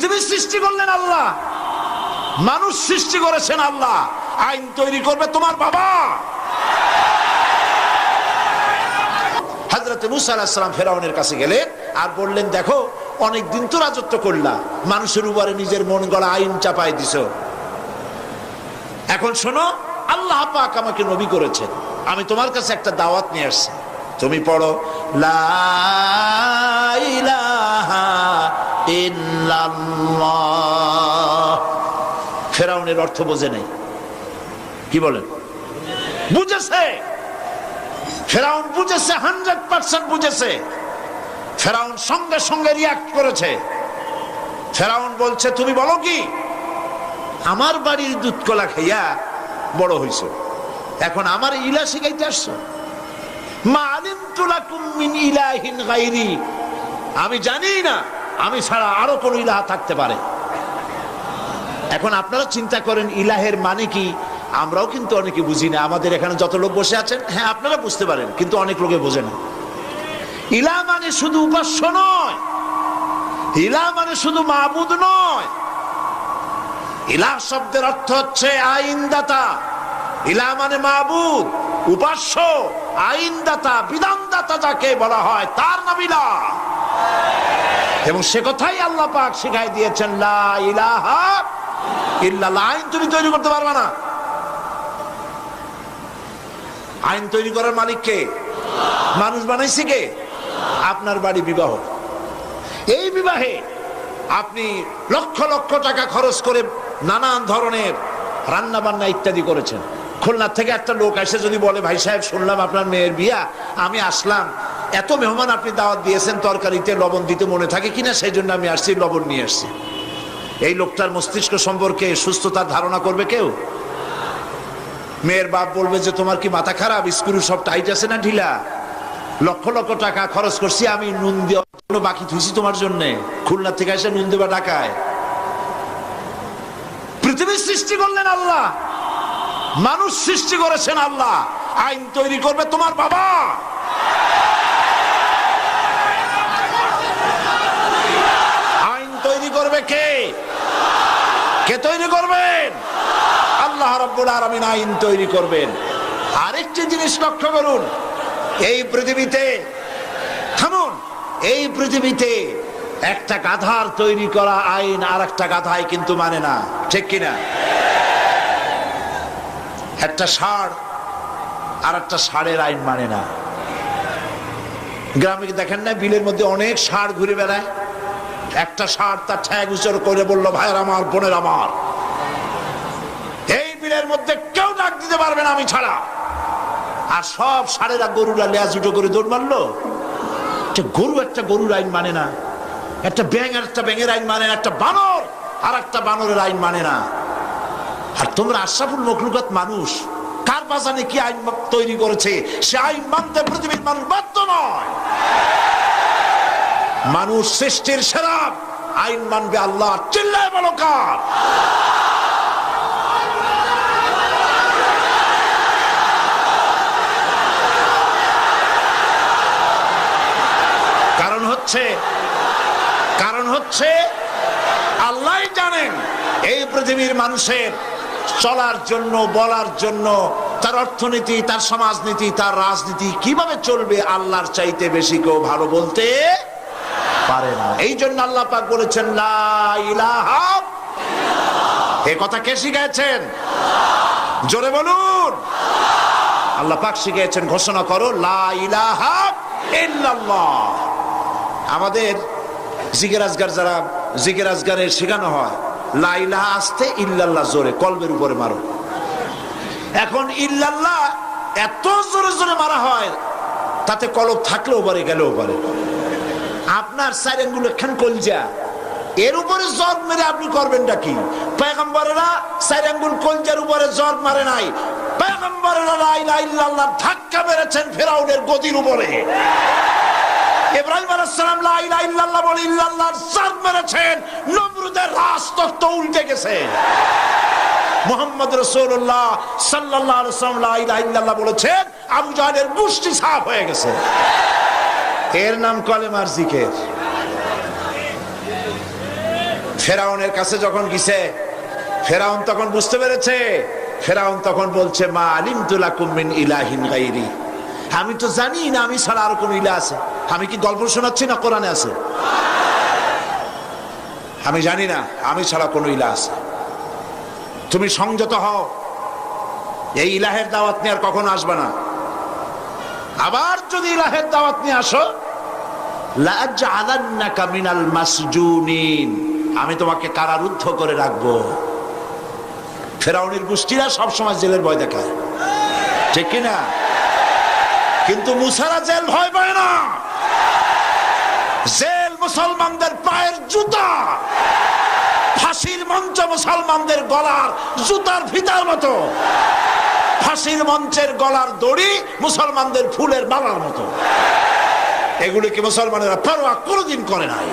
পৃথিবী সৃষ্টি করলেন আল্লাহ। মানুষ সৃষ্টি করেছেন আল্লাহ। আইন তৈরি করবে তোমার বাবা। হাজরত ফেরাউনের কাছে গেলেন আর বললেন, দেখো তো রাজত্ব করলা। মানুষের উপরে নিজের মন গড়া আইন চাপাই দিছ। এখন শোনো, আল্লাহ পাক আমাকে নবী করেছেন। আমি তোমার কাছে একটা দাওয়াত নিয়ে আসছি। তুমি পড়ো, লা ফেরাউনের অর্থ বোঝে নাই। কি বলেন? বুঝেছে। ফেরাউন বুঝেছে, হান্ড্রেড পার্সেন্ট বুঝেছে। ফেরাউন সঙ্গে সঙ্গে রিয়াক্ট করেছে। ফেরাউন বলছে, তুমি বলো কি? আমার বাড়ির দুধ কলা খাইয়া বড় হইছ। এখন আমার ইলা শিখাইতে আসছো। মা আলিম তুলাকুম মিন ইলাহিন গাইরি। আমি জানি না আমি ছাড়া আরও কোন ইলাহা থাকতে পারে। এখন আপনারা চিন্তা করেন, ইলাহের মানে কি? আমরাও কিন্তু অনেকে বুঝি না। আমাদের এখানে যত লোক বসে আছেন হ্যাঁ আপনারা বুঝতে পারেন, কিন্তু অনেক লোকে বোঝে না। ইলা মানে শুধু উপাস্য নয়। ইলা মানে শুধু মাহবুদ নয়। ইলা শব্দের অর্থ হচ্ছে আইনদাতা। ইলা মানে মাহবুদ উপাস্য, আইনদাতা, বিধানদাতা যাকে বলা হয়, তার নাম ইলা এবং সে কথাই আল্লাহ পাক শিখাই দিয়েছেন আইন তুমি তৈরি করতে পারবে না। আইন তৈরি করার মালিক কে? মানুষ বানাইছে কে? আপনার বাড়ি বিবাহ। এই বিবাহে আপনি লক্ষ লক্ষ টাকা খরচ করে নানান ধরনের রান্না বান্না ইত্যাদি করেছেন। খুলনা থেকে একটা লোক এসে যদি বলে, ভাই সাহেব, শুনলাম আপনার মেয়ের বিয়া, আমি আসলাম। এত মেহমান আপনি দাওয়াত দিয়েছেন, তরকারিতে লবণ দিতে মনে থাকে কিনা সেই জন্য আমি আসছি, লবণ নিয়ে আসছি। এই লোকটার মস্তিষ্ক সম্পর্কে সুস্থতার ধারণা করবে কেউ? মেয়ের বাপ বলবে যে, তোমার কি মাথা খারাপ? স্ক্রু সব টাইট আছে না ঢিলা? লক্ষ লক্ষ টাকা খরচ করছি, আমি নুন জন্য বাকি থুইছি তোমার জন্য। খুলনা থেকে এসে নুন দেবা ঢাকায়। পৃথিবীর সৃষ্টি করলেন আল্লাহ। মানুষ সৃষ্টি করেছেন আল্লাহ। আইন তৈরি করবে তোমার বাবা আইন তৈরি করবে কে কে তৈরি করবেন? আল্লাহ রব্বুল আলামিন আইন তৈরি করবেন। আরেকটি জিনিস লক্ষ্য করুন, এই পৃথিবীতে, থামুন, এই পৃথিবীতে একটা গাধার তৈরি করা আইন আর একটা গাধায় কিন্তু মানে না, ঠিক কিনা? একটা ষাঁড় আর একটা ষাঁড়ের আইন মানে না। গ্রামে দেখেন না, বিলের মধ্যে অনেক ষাঁড় ঘুরে বেড়ায়? একটা ষাঁড় তার ঠ্যাগ উচর করে বলল, ভাইয়ের আমার, বোনের আমার। এই বিলের মধ্যে কেউ ডাক দিতে পারবে না আমি ছাড়া। আর সব ষাঁড়েরা গরুরা লেজ উঠো করে দৌড় মারলো। গরু একটা গরুর আইন মানে না, একটা ব্যাং আর একটা ব্যাঙের আইন মানে না, একটা বানর আর একটা বানরের আইন মানে না। আর তোমরা আশরাফুল মখলুকাত মানুষ, কার বাজানে কি আইন তৈরি করেছে? সে আইন মানতে পৃথিবীর মানুষ বাধ্য নয়। মানুষ সৃষ্টির সেরা আইন মানবে আল্লাহ। চিল্লায় বলো কার? কারণ হচ্ছে কারণ হচ্ছে আল্লাহ জানেন এই পৃথিবীর মানুষের চলার জন্য, বলার জন্য, তার অর্থনীতি, তার সমাজনীতি, তার রাজনীতি কীভাবে চলবে আল্লাহর চাইতে বেশি কেউ ভালো বলতে পারে না। এই জন্য আল্লাহ পাক বলেছেন, লা ইলাহা এ কথা কে শিখাইছেন জোরে বলুন। আল্লাহ পাক শিখিয়েছেন, ঘোষণা করো, লা ইলাহা ইল্লাল্লাহ। আমাদের জিগের আজগার যারা জিগের আজগারের শেখানো হয়, লা ইলাহা আসতে ইল্লাল্লাহ জোরে, কলবের উপরে মারো। এখন ইল্লাল্লাহ এত জোরে জোরে মারা হয়, তাতে কলব থাকলেও পারে, গেলেও পারে। আপনার সাইরেনগুলো খান কলজা। এর উপরে জগ মেরে আপনি করবেনটা কি? পেগম্বরেরা চার আঙ্গুল কলজার উপরে জগ মারে নাই। পেগম্বরেরা ধাক্কা বলেছেন, আবু জাহেলের গোষ্ঠী সাফ হয়ে গেছে। এর নাম কলেমার জিকির। ফেরাউনের কাছে যখন গেছে ফেরাউন তখন বুঝতে পেরেছে, ফেরাউন তখন বলছে, মা আলিম তুলা কুমিন ইলাহিন গাইরি। আমি তো জানি না, আমি ছাড়া আর কোন ইলা আছে। আমি কি গল্প শোনাচ্ছি না কোরআনে আছে? আমি জানি না, আমি ছাড়া কোনো ইলা আছে। তুমি সংযত হও। এই ইলাহের দাওয়াত নিয়ে আর কখনো আসবে না। আবার যদি ইলাহের দাওয়াত নিয়ে আসো আমি তোমাকে কারারুদ্ধ করে রাখব। ফেরাউনের গোষ্ঠীরা সবসময় জেলের ভয় দেখায়। ঠিক কিনা? কিন্তু মুসারা জেল ভয় পায় না। জেল মুসলমানদের পায়ের জুতা, ফাঁসির মঞ্চ মুসলমানদের গলার জুতার ফিতার মতো। ফাঁসির মঞ্চের গলার দড়ি মুসলমানদের ফুলের মালার মতো। এগুলিকে মুসলমানেরা পরোয়া কোনোদিন করে নাই?